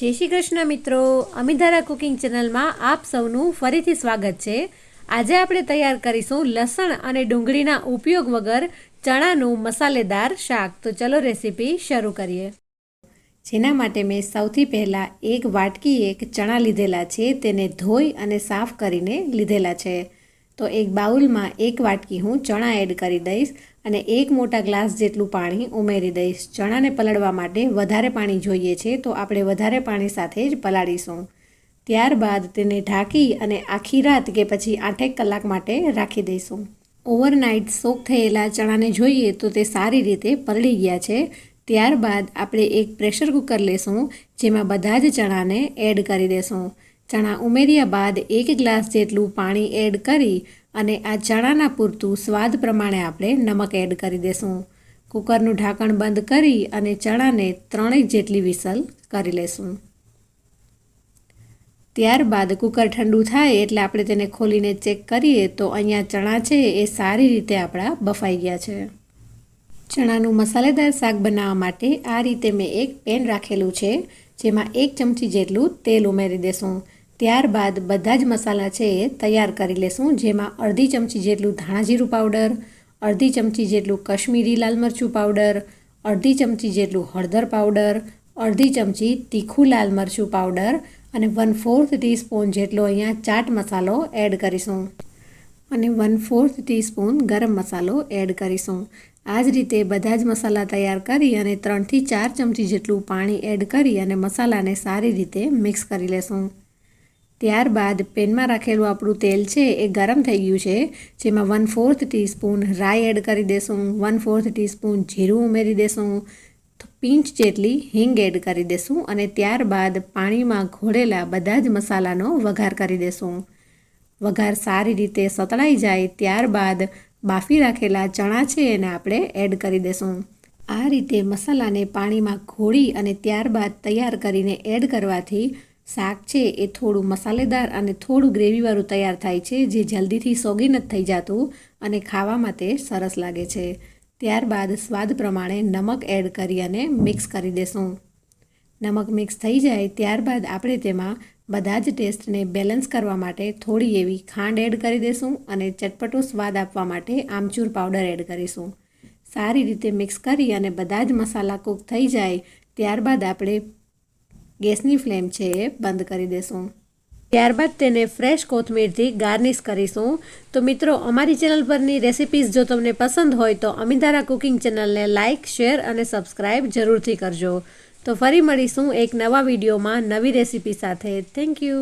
જય શ્રી કૃષ્ણ મિત્રો. અમિધારા કુકિંગ ચેનલમાં આપ સૌનું ફરીથી સ્વાગત છે. આજે આપણે તૈયાર કરીશું લસણ અને ડુંગળીના ઉપયોગ વગર ચણાનું મસાલેદાર શાક. તો ચલો રેસીપી શરૂ કરીએ. જેના માટે મેં સૌથી પહેલાં એક વાટકી એક ચણા લીધેલા છે. તેને ધોઈ અને સાફ કરીને લીધેલા છે. તો એક બાઉલમાં એક વાટકી હું ચણા એડ કરી દઈશ અને એક મોટા ગ્લાસ જેટલું પાણી ઉમેરી દઈશ. ચણાને પલળવા માટે વધારે પાણી જોઈએ છે તો આપણે વધારે પાણી સાથે જ પલાળીશું. ત્યારબાદ તેને ઢાંકી અને આખી રાત કે પછી આઠેક કલાક માટે રાખી દઈશું. ઓવરનાઇટ સોક થયેલા ચણાને જોઈએ તો તે સારી રીતે પલળી ગયા છે. ત્યારબાદ આપણે એક પ્રેશર કુકર લેશું જેમાં બધા જ ચણાને એડ કરી દેશું. ચણા ઉમેર્યા બાદ એક ગ્લાસ જેટલું પાણી એડ કરી અને આ ચણાના પૂરતું સ્વાદ પ્રમાણે આપણે નમક એડ કરી દેશું. કુકરનું ઢાંકણ બંધ કરી અને ચણાને ત્રણેક જેટલી વિસલ કરી લેશું. ત્યારબાદ કુકર ઠંડુ થાય એટલે આપણે તેને ખોલીને ચેક કરીએ તો અહીંયા ચણા છે એ સારી રીતે આપણા બફાઈ ગયા છે. ચણાનું મસાલેદાર શાક બનાવવા માટે આ રીતે મેં એક પેન રાખેલું છે, જેમાં એક ચમચી જેટલું તેલ ઉમેરી દેશું. ત્યારબાદ બધા જ મસાલા છે એ તૈયાર કરી લેશું, જેમાં અડધી ચમચી જેટલું ધાણા જીરું પાવડર, અડધી ચમચી જેટલું કશ્મીરી લાલ મરચું પાવડર, અડધી ચમચી જેટલું હળદર પાવડર, અડધી ચમચી તીખું લાલ મરચું પાવડર અને વન ફોર્થ ટીસ્પૂન જેટલો અહીંયા ચાટ મસાલો એડ કરીશું. અને વન ફોર્થ ટીસ્પૂન ગરમ મસાલો એડ કરીશું. આ જ રીતે બધા જ મસાલા તૈયાર કરી અને ત્રણથી ચાર ચમચી જેટલું પાણી એડ કરી અને મસાલાને સારી રીતે મિક્સ કરી લેશું. ત્યારબાદ પેનમાં રાખેલું આપણું તેલ છે એ ગરમ થઈ ગયું છે, જેમાં વન ફોર્થ ટીસ્પૂન રાઈ એડ કરી દેશું વન ફોર્થ ટીસ્પૂન જીરું ઉમેરી દેશું પિંચ જેટલી હિંગ એડ કરી દેશું અને ત્યારબાદ પાણીમાં ઘોળેલા બધા જ મસાલાનો વઘાર કરી દેશું. વઘાર સારી રીતે સતળાઈ જાય ત્યારબાદ બાફી રાખેલા ચણા છે એને આપણે એડ કરી દેશું. આ રીતે મસાલાને પાણીમાં ઘોળી અને ત્યારબાદ તૈયાર કરીને એડ કરવાથી શાક છે એ થોડું મસાલેદાર અને થોડું ગ્રેવીવાળું તૈયાર થાય છે, જે જલ્દીથી સોગી નથી થઈ જતું અને ખાવામાં તે સરસ લાગે છે. ત્યારબાદ સ્વાદ પ્રમાણે નમક એડ કરી અને મિક્સ કરી દેશું. નમક મિક્સ થઈ જાય ત્યારબાદ આપણે તેમાં બધા જ ટેસ્ટને બેલેન્સ કરવા માટે થોડી એવી ખાંડ એડ કરી દેશું અને ચટપટો સ્વાદ આપવા માટે આમચૂર પાવડર એડ કરીશું. સારી રીતે મિક્સ કરી અને બધા જ મસાલા કૂક થઈ જાય ત્યારબાદ આપણે ગેસની ફ્લેમ છે એ બંધ કરી દેશું. ત્યારબાદ તેને ફ્રેશ કોથમીરથી ગાર્નિશ કરીશું. તો મિત્રો, અમારી ચેનલ પરની રેસિપીઝ જો તમને પસંદ હોય તો અમિતારા કુકિંગ ચેનલને લાઇક શેર અને સબસ્ક્રાઈબ જરૂરથી કરજો. તો ફરી મળીશું એક નવા વિડીયોમાં નવી રેસિપી સાથે. Thank you.